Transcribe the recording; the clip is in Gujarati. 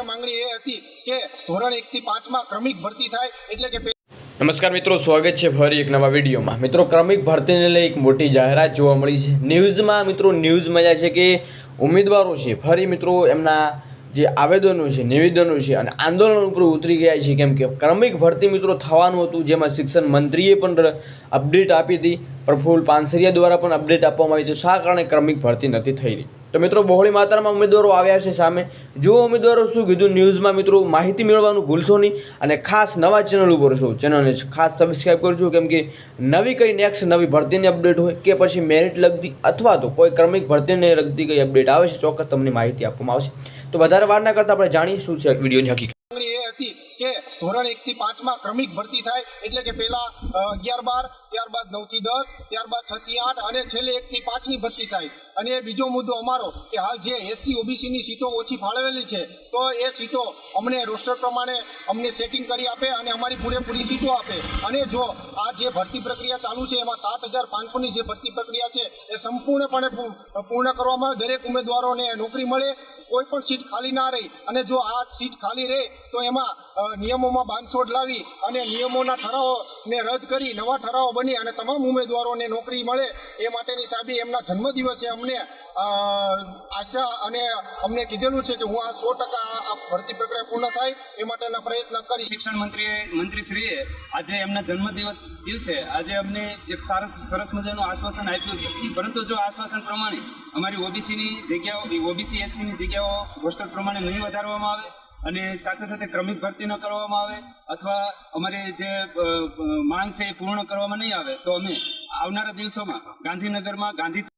માંગણી એ હતી કે ધોરણ એકથી પાંચમાં ક્રમિક ભરતી થાય એટલે કે નમસ્કાર મિત્રો, સ્વાગત છે ફરી એક નવા વિડીયોમાં. મિત્રો, ક્રમિક ભરતીને લઈ એક મોટી જાહેરાત જોવા મળી છે. ન્યૂઝમાં મિત્રો ન્યૂઝ મળ્યા છે કે ઉમેદવારો છે, ફરી મિત્રો, એમના જે આવેદનો છે, નિવેદનો છે અને આંદોલન ઉપર ઉતરી ગયા છે. કેમ કે ક્રમિક ભરતી મિત્રો, થવાનું હતું, જેમાં શિક્ષણ મંત્રીએ પણ અપડેટ આપી હતી. પ્રફુલ્લ પાનસરિયા દ્વારા પણ અપડેટ આપવામાં આવી હતી શા કારણે ક્રમિક ભરતી નથી થઈ રહી તો મિત્રો, બહોળી માત્રામાં ઉમેદવારો આવ્યા છે સામે. જો ઉમેદવારો શું કીધું ન્યૂઝમાં. મિત્રો, માહિતી મેળવવાનું ભૂલશો નહીં અને ખાસ નવા ચેનલ ઉપર છો ચેનલને ખાસ સબસ્ક્રાઈબ કરજો, કેમ કે નવી કંઈ નેક્સ્ટ નવી ભરતીની અપડેટ હોય કે પછી મેરિટ લગતી અથવા તો કોઈ ક્રમિક ભરતીને લગતી કઈ અપડેટ આવે છે, ચોક્કસ તમને માહિતી આપવામાં આવશે. તો વધારે વાર ના કરતાં આપણે જાણીએ શું છે વિડીયોની હકીકત. ધોરણ એકથી પાંચમાં ક્રમિક ભરતી થાય એટલે કે પહેલા અગિયાર બાર, ત્યારબાદ નવથી દસ, ત્યારબાદ છ થી આઠ અને છેલ્લે એકથી પાંચની ભરતી થાય અને બીજો મુદ્દો અમારો કે હાલ જે એસસી ઓબીસીની સીટો ઓછી ફાળવેલી છે, તો એ સીટો અમને રોસ્ટર પ્રમાણે અમને સેટિંગ કરી આપે અને અમારી પૂરેપૂરી સીટો આપે અને જો આ જે ભરતી પ્રક્રિયા ચાલુ છે, એમાં સાત હજાર પાંચસોની જે ભરતી પ્રક્રિયા છે, એ સંપૂર્ણપણે પૂર્ણ કરવામાં. દરેક ઉમેદવારોને નોકરી મળે, કોઈ પણ સીટ ખાલી ના રહી અને જો આ સીટ ખાલી રહે, તો એમાં નિયમોમાં બાંધછોડ લાવી અને નિયમોના ઠરાવોને રદ કરી, નવા ઠરાવો બની અને તમામ ઉમેદવારોને નોકરી મળે એ માટેની સાબી એમના જન્મદિવસે અમને આશા અને અમને કીધેલું છે કે હું આ સો ટકા આ ભરતી પ્રક્રિયા પૂર્ણ થાય એ માટેના પ્રયત્ન કરી શિક્ષણ મંત્રીએ, મંત્રીશ્રીએ આજે એમના જન્મદિવસ દિવસે આજે અમને એક સરસ સરસ મજાનું આશ્વાસન આપ્યું છે. પરંતુ જો આશ્વાસન પ્રમાણે અમારી ઓબીસીની જગ્યાઓ, ઓબીસી, એસસીની જગ્યાઓ હોસ્ટેલ પ્રમાણે નહીં વધારવામાં આવે અને સાથે સાથે ક્રમિક ભરતી ન કરવામાં આવે અથવા અમારી જે માંગ છે એ પૂર્ણ કરવામાં નહીં આવે, તો અમે આવનારા દિવસોમાં ગાંધીનગરમાં ગાંધી